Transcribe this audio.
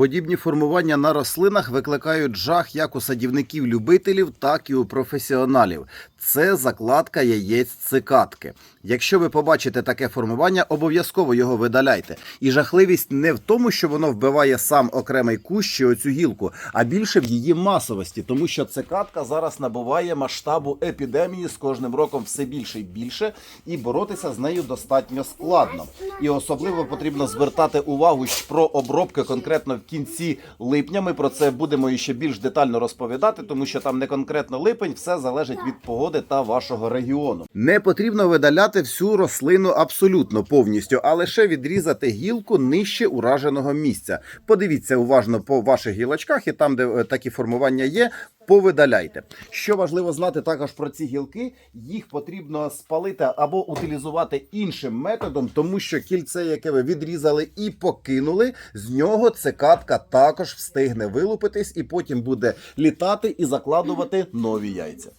Подібні формування на рослинах викликають жах як у садівників-любителів, так і у професіоналів. Це закладка яєць цикатки. Якщо ви побачите таке формування, обов'язково його видаляйте. І жахливість не в тому, що воно вбиває сам окремий кущ чи оцю гілку, а більше в її масовості, тому що цикатка зараз набуває масштабу епідемії з кожним роком все більше і більше, і боротися з нею достатньо складно. І особливо потрібно звертати увагу про обробки конкретно в кінці липня. Ми про це будемо ще більш детально розповідати, тому що там не конкретно липень, все залежить від погоди та вашого регіону. Не потрібно видаляти всю рослину абсолютно повністю, а лише відрізати гілку нижче ураженого місця. Подивіться уважно по ваших гілочках, і там, де е, такі формування є. Повидаляйте. Що важливо знати також про ці гілки, їх потрібно спалити або утилізувати іншим методом, тому що кільце, яке ви відрізали і покинули, з нього цикатка також встигне вилупитись і потім буде літати і закладувати нові яйця.